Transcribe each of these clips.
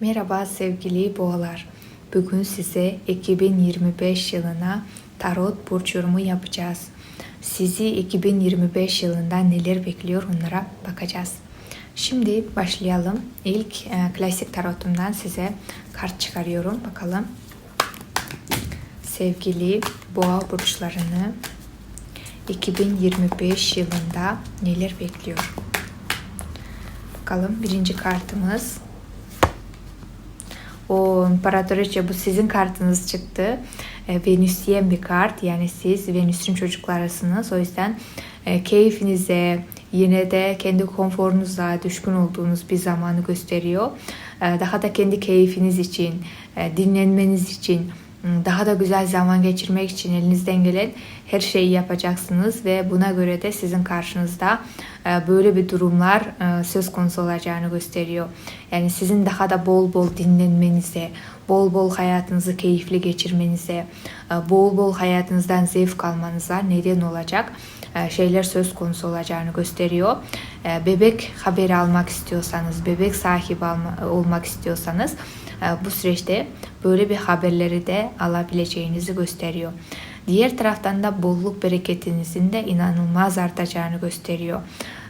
Merhaba sevgili boğalar. Bugün size 2025 yılına tarot burç yorumu yapacağız. Sizi 2025 yılında neler bekliyor onlara bakacağız. Şimdi başlayalım. İlk e, klasik tarotumdan size kart çıkarıyorum. Bakalım. Sevgili boğa burçlarını 2025 yılında neler bekliyor? Bakalım birinci kartımız o imparatoriçe bu sizin kartınız çıktı. E, Venüsyen bir kart. Yani siz Venüs'ün çocuklarısınız. O yüzden e, keyfinize yine de kendi konforunuza düşkün olduğunuz bir zamanı gösteriyor. E, daha da kendi keyfiniz için, e, dinlenmeniz için, daha da güzel zaman geçirmek için elinizden gelen her şeyi yapacaksınız ve buna göre de sizin karşınızda e, böyle bir durumlar e, söz konusu olacağını gösteriyor. Yani sizin daha da bol bol dinlenmenize, bol bol hayatınızı keyifli geçirmenize, e, bol bol hayatınızdan zevk almanıza neden olacak şeyler söz konusu olacağını gösteriyor. Bebek haberi almak istiyorsanız, bebek sahibi olmak istiyorsanız bu süreçte böyle bir haberleri de alabileceğinizi gösteriyor. Diğer taraftan da bolluk bereketinizin de inanılmaz artacağını gösteriyor.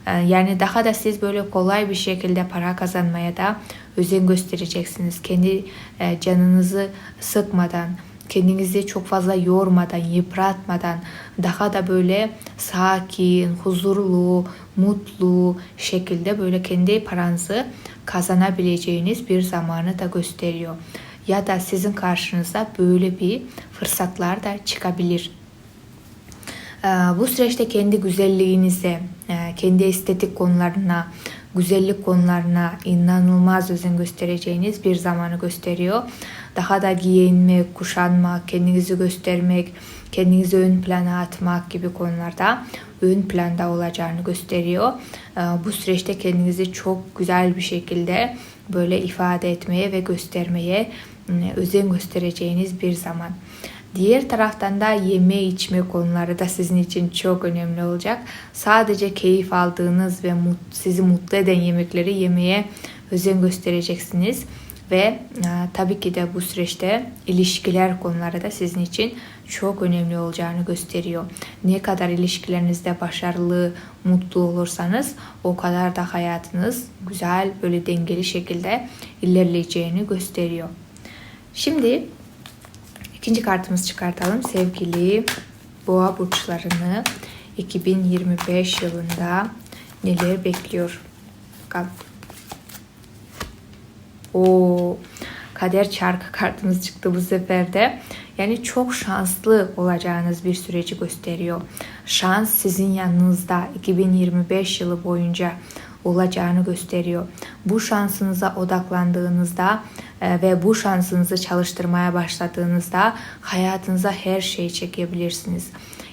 Ee, yani daha da siz böyle kolay bir şekilde para kazanmaya da özen göstereceksiniz. Kendi e, canınızı sıkmadan, kendinizi çok fazla yormadan, yıpratmadan daha da böyle sakin, huzurlu, mutlu şekilde böyle kendi paranızı kazanabileceğiniz bir zamanı da gösteriyor ya da sizin karşınıza böyle bir fırsatlar da çıkabilir. Ee, bu süreçte kendi güzelliğinize, e, kendi estetik konularına, güzellik konularına inanılmaz özen göstereceğiniz bir zamanı gösteriyor. Daha da giyinmek, kuşanmak, kendinizi göstermek, kendinizi ön plana atmak gibi konularda ön planda olacağını gösteriyor. Ee, bu süreçte kendinizi çok güzel bir şekilde böyle ifade etmeye ve göstermeye özen göstereceğiniz bir zaman. Diğer taraftan da yeme içme konuları da sizin için çok önemli olacak. Sadece keyif aldığınız ve sizi mutlu eden yemekleri yemeye özen göstereceksiniz. Ve e, tabii ki de bu süreçte ilişkiler konuları da sizin için çok önemli olacağını gösteriyor. Ne kadar ilişkilerinizde başarılı, mutlu olursanız o kadar da hayatınız güzel, böyle dengeli şekilde ilerleyeceğini gösteriyor. Şimdi ikinci kartımızı çıkartalım. Sevgili boğa burçlarını 2025 yılında neler bekliyor? Bakalım. O kader çarkı kartımız çıktı bu sefer de. Yani çok şanslı olacağınız bir süreci gösteriyor. Şans sizin yanınızda 2025 yılı boyunca olacağını gösteriyor. Bu şansınıza odaklandığınızda e, ve bu şansınızı çalıştırmaya başladığınızda hayatınıza her şeyi çekebilirsiniz.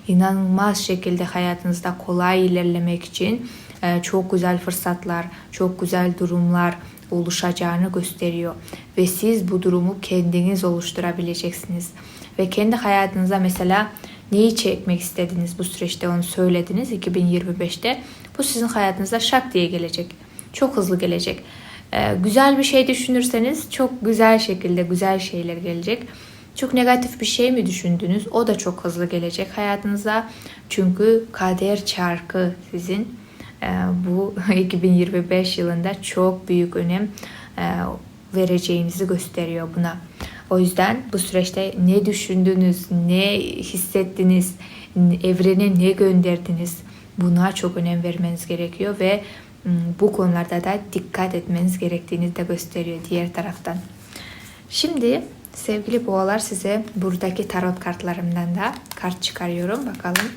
İnanılmaz şekilde hayatınızda kolay ilerlemek için e, çok güzel fırsatlar, çok güzel durumlar, oluşacağını gösteriyor ve siz bu durumu kendiniz oluşturabileceksiniz ve kendi hayatınıza mesela neyi çekmek istediniz bu süreçte onu söylediniz 2025'te bu sizin hayatınıza şak diye gelecek. Çok hızlı gelecek. Ee, güzel bir şey düşünürseniz çok güzel şekilde güzel şeyler gelecek. Çok negatif bir şey mi düşündünüz? O da çok hızlı gelecek hayatınıza. Çünkü kader çarkı sizin. Ee, bu 2025 yılında çok büyük önem e, vereceğinizi gösteriyor buna. O yüzden bu süreçte ne düşündünüz, ne hissettiniz, evrene ne gönderdiniz buna çok önem vermeniz gerekiyor ve bu konularda da dikkat etmeniz gerektiğini de gösteriyor diğer taraftan. Şimdi sevgili boğalar size buradaki tarot kartlarımdan da kart çıkarıyorum. Bakalım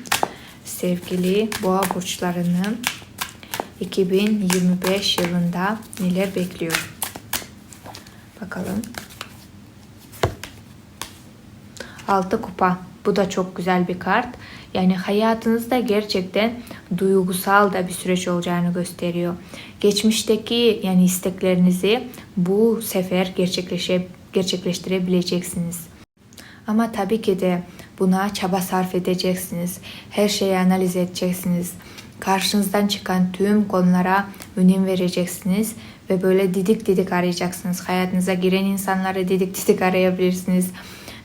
sevgili boğa burçlarının 2025 yılında neler bekliyor? Bakalım. Altı kupa. Bu da çok güzel bir kart. Yani hayatınızda gerçekten duygusal da bir süreç olacağını gösteriyor. Geçmişteki yani isteklerinizi bu sefer gerçekleşe, gerçekleştirebileceksiniz. Ama tabii ki de buna çaba sarf edeceksiniz. Her şeyi analiz edeceksiniz karşınızdan çıkan tüm konulara önem vereceksiniz ve böyle didik didik arayacaksınız. Hayatınıza giren insanları didik didik arayabilirsiniz.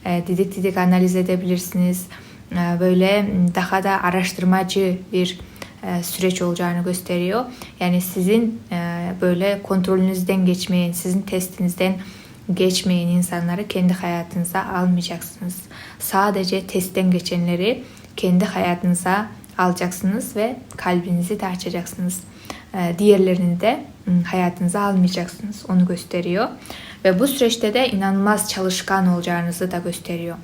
E, didik didik analiz edebilirsiniz. E, böyle daha da araştırmacı bir e, süreç olacağını gösteriyor. Yani sizin e, böyle kontrolünüzden geçmeyen, sizin testinizden geçmeyen insanları kendi hayatınıza almayacaksınız. Sadece testten geçenleri kendi hayatınıza alacaksınız ve kalbinizi de açacaksınız. E, diğerlerini de ım, hayatınıza almayacaksınız. Onu gösteriyor. Ve bu süreçte de inanılmaz çalışkan olacağınızı da gösteriyor.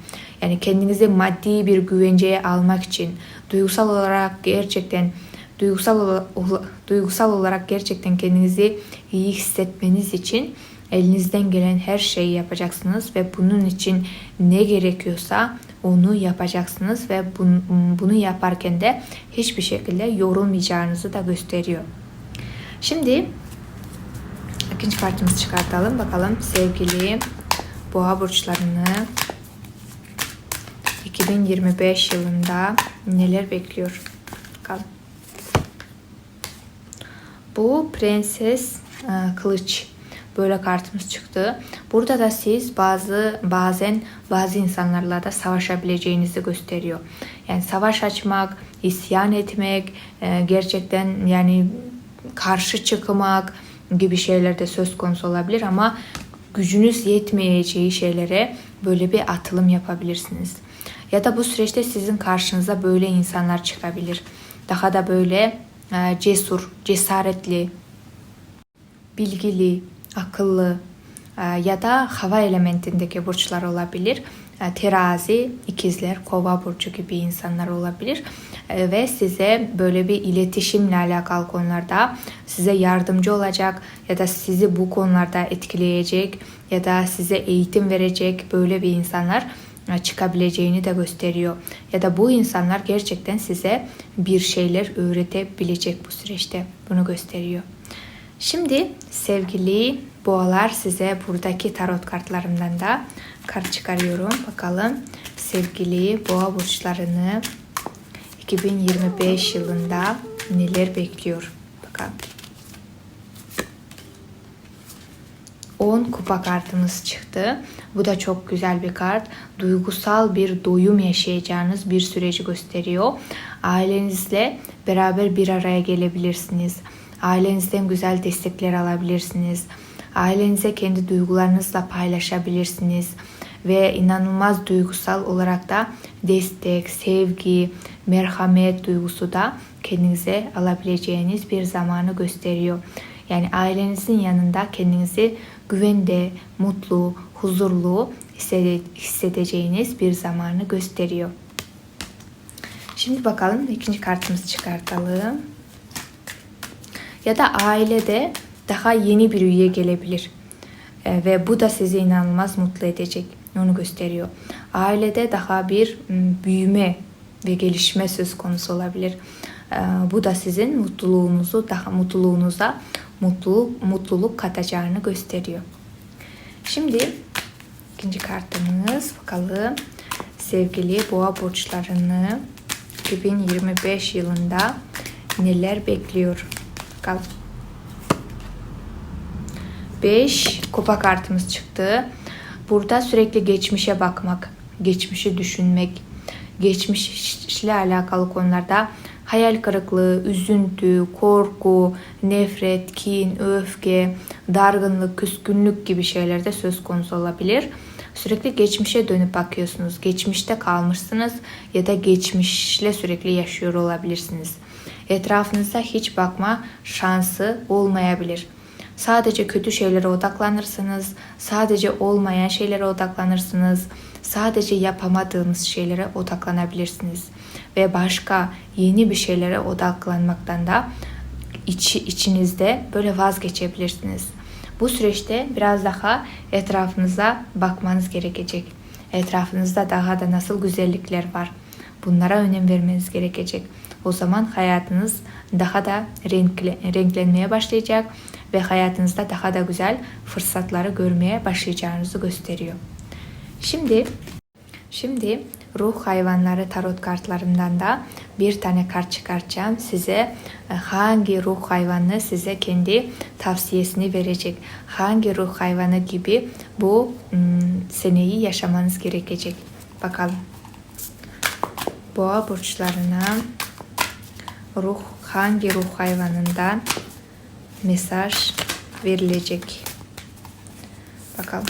Yani kendinizi maddi bir güvenceye almak için duygusal olarak gerçekten duygusal duygusal olarak gerçekten kendinizi iyi hissetmeniz için elinizden gelen her şeyi yapacaksınız ve bunun için ne gerekiyorsa onu yapacaksınız ve bun- bunu yaparken de hiçbir şekilde yorulmayacağınızı da gösteriyor. Şimdi ikinci kartımızı çıkartalım. Bakalım sevgili boğa burçlarını 2025 yılında neler bekliyor? Bakalım. Bu prenses e, kılıç böyle kartımız çıktı. Burada da siz bazı bazen bazı insanlarla da savaşabileceğinizi gösteriyor. Yani savaş açmak, isyan etmek, e, gerçekten yani karşı çıkmak gibi şeyler de söz konusu olabilir ama gücünüz yetmeyeceği şeylere böyle bir atılım yapabilirsiniz. Ya da bu süreçte sizin karşınıza böyle insanlar çıkabilir. Daha da böyle e, cesur, cesaretli, bilgili, akıllı e, ya da hava elementindeki burçlar olabilir. E, Terazi, ikizler, kova burcu gibi insanlar olabilir. E, Ve size böyle bir iletişimle alakalı konularda size yardımcı olacak ya da sizi bu konularda etkileyecek ya da size eğitim verecek böyle bir insanlar e, çıkabileceğini de gösteriyor. Ya da bu insanlar gerçekten size bir şeyler öğretebilecek bu süreçte. Bunu gösteriyor. Şimdi sevgili boğalar size buradaki tarot kartlarımdan da kart çıkarıyorum. Bakalım sevgili boğa burçlarını 2025 yılında neler bekliyor? Bakalım. 10 kupa kartımız çıktı. Bu da çok güzel bir kart. Duygusal bir doyum yaşayacağınız bir süreci gösteriyor. Ailenizle beraber bir araya gelebilirsiniz. Ailenizden güzel destekler alabilirsiniz. Ailenize kendi duygularınızla paylaşabilirsiniz. Ve inanılmaz duygusal olarak da destek, sevgi, merhamet duygusu da kendinize alabileceğiniz bir zamanı gösteriyor. Yani ailenizin yanında kendinizi güvende, mutlu, huzurlu hissede- hissedeceğiniz bir zamanı gösteriyor. Şimdi bakalım ikinci kartımızı çıkartalım. Ya da ailede daha yeni bir üye gelebilir. E, ve bu da sizi inanılmaz mutlu edecek. Onu gösteriyor. Ailede daha bir m, büyüme ve gelişme söz konusu olabilir. E, bu da sizin mutluluğunuzu daha mutluluğunuza mutluluk mutluluk katacağını gösteriyor. Şimdi ikinci kartımız bakalım sevgili boğa burçlarını 2025 yılında neler bekliyor? Bakalım. 5 kupa kartımız çıktı. Burada sürekli geçmişe bakmak, geçmişi düşünmek, geçmişle alakalı konularda hayal kırıklığı, üzüntü, korku, nefret, kin, öfke, dargınlık, küskünlük gibi şeyler de söz konusu olabilir. Sürekli geçmişe dönüp bakıyorsunuz. Geçmişte kalmışsınız ya da geçmişle sürekli yaşıyor olabilirsiniz. Etrafınıza hiç bakma şansı olmayabilir. Sadece kötü şeylere odaklanırsınız, sadece olmayan şeylere odaklanırsınız, sadece yapamadığınız şeylere odaklanabilirsiniz ve başka yeni bir şeylere odaklanmaktan da içi, içinizde böyle vazgeçebilirsiniz. Bu süreçte biraz daha etrafınıza bakmanız gerekecek. Etrafınızda daha da nasıl güzellikler var. Bunlara önem vermeniz gerekecek. O zaman hayatınız daha da renkli, renklenmeye başlayacak ve hayatınızda daha da güzel fırsatları görmeye başlayacağınızı gösteriyor. Şimdi Şimdi ruh hayvanları tarot kartlarımdan da bir tane kart çıkartacağım. Size e, hangi ruh hayvanı size kendi tavsiyesini verecek. Hangi ruh hayvanı gibi bu seneyi yaşamanız gerekecek. Bakalım. Boğa burçlarına ruh hangi ruh hayvanından mesaj verilecek. Bakalım.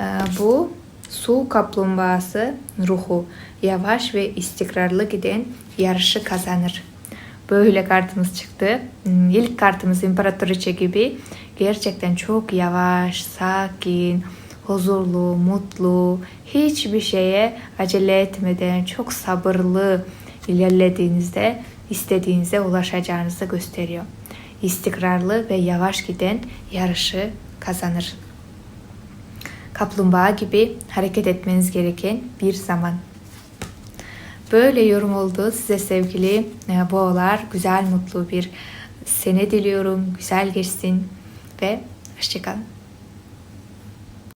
Ee, bu su kaplumbağası ruhu yavaş ve istikrarlı giden yarışı kazanır. Böyle kartımız çıktı. Hmm, İlk kartımız İmparatoriçe gibi gerçekten çok yavaş, sakin, huzurlu, mutlu, hiçbir şeye acele etmeden çok sabırlı ilerlediğinizde istediğinize ulaşacağınızı gösteriyor. İstikrarlı ve yavaş giden yarışı kazanır. Kaplumbağa gibi hareket etmeniz gereken bir zaman. Böyle yorum oldu size sevgili e, boğalar. Güzel, mutlu bir sene diliyorum. Güzel geçsin ve hoşçakalın.